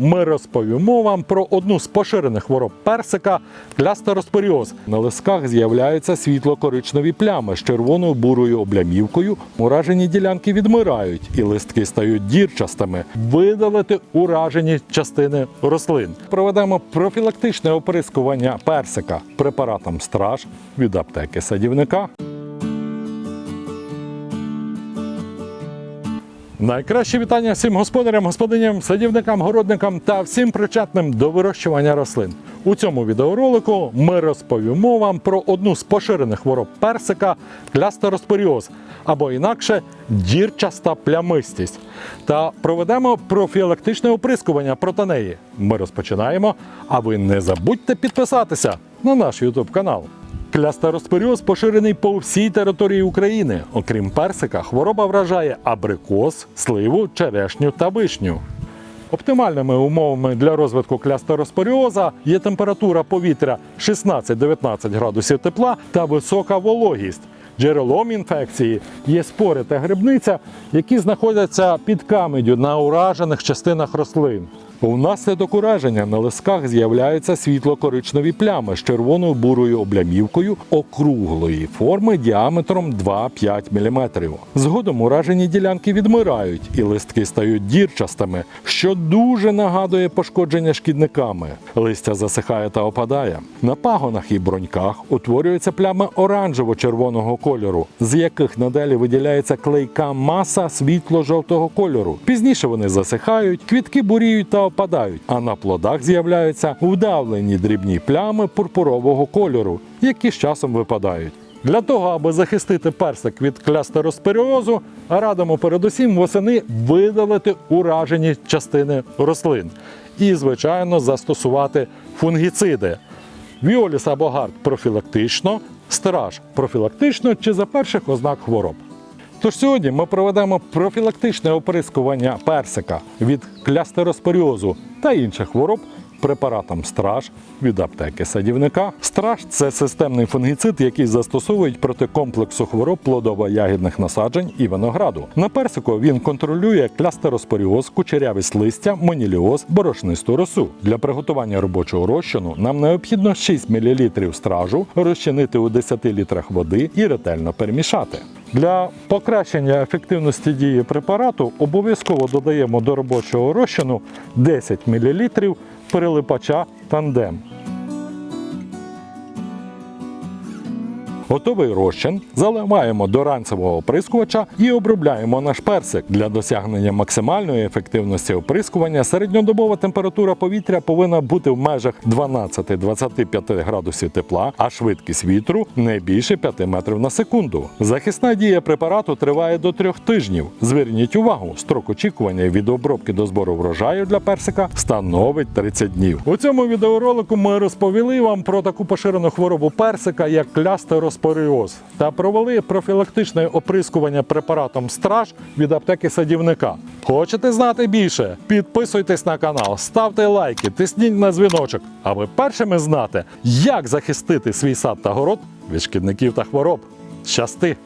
ми розповімо вам про одну з поширених хвороб персика клястероспоріоз. На листках з'являються світло-коричневі плями з червоною бурою облямівкою. Уражені ділянки відмирають і листки стають дірчастими. Видалити уражені частини рослин. Проведемо профілактичне оприскування персика препаратом страж від аптеки садівника. Найкраще вітання всім господарям, господиням, садівникам, городникам та всім причетним до вирощування рослин. У цьому відеоролику ми розповімо вам про одну з поширених хвороб персика клястероспоріоз, або інакше дірчаста плямистість. Та проведемо профілактичне оприскування проти неї. Ми розпочинаємо. А ви не забудьте підписатися на наш YouTube канал. Клястероспоріоз поширений по всій території України. Окрім персика, хвороба вражає абрикос, сливу, черешню та вишню. Оптимальними умовами для розвитку клястероспоріоза є температура повітря 16-19 градусів тепла та висока вологість. Джерелом інфекції є спори та грибниця, які знаходяться під камедю на уражених частинах рослин. Внаслідок ураження на листках з'являються світло-коричневі плями з червоною бурою облямівкою округлої форми діаметром 2-5 мм. Згодом уражені ділянки відмирають і листки стають дірчастими, що дуже нагадує пошкодження шкідниками. Листя засихає та опадає. На пагонах і броньках утворюються плями оранжево-червоного кольору, з яких надалі виділяється клейка маса світло-жовтого кольору. Пізніше вони засихають, квітки буріють та опадають, а на плодах з'являються вдавлені дрібні плями пурпурового кольору, які з часом випадають. Для того, аби захистити персик від клястероспоріозу, радимо передусім восени видалити уражені частини рослин і, звичайно, застосувати фунгіциди. Віоліс або гард профілактично, страж профілактично чи за перших ознак хвороб. Тож сьогодні ми проведемо профілактичне оприскування персика від клястероспоріозу та інших хвороб препаратом страж від аптеки садівника. Страж це системний фунгіцид, який застосовують проти комплексу хвороб плодово-ягідних насаджень і винограду. На персику він контролює клястероспоріоз, кучерявість листя, моніліоз, борошнисту росу. Для приготування робочого розчину нам необхідно 6 мл стражу розчинити у 10 літрах води і ретельно перемішати. Для покращення ефективності дії препарату обов'язково додаємо до робочого розчину 10 мл перелипача тандем. Готовий розчин заливаємо до ранцевого оприскувача і обробляємо наш персик. Для досягнення максимальної ефективності оприскування середньодобова температура повітря повинна бути в межах 12-25 градусів тепла, а швидкість вітру не більше 5 метрів на секунду. Захисна дія препарату триває до 3 тижнів. Зверніть увагу, строк очікування від обробки до збору врожаю для персика становить 30 днів. У цьому відеоролику ми розповіли вам про таку поширену хворобу персика, як клястероспоріоз та провели профілактичне оприскування препаратом страж від аптеки садівника. Хочете знати більше? Підписуйтесь на канал, ставте лайки, тисніть на дзвіночок, аби першими знати, як захистити свій сад та город від шкідників та хвороб. Щасти!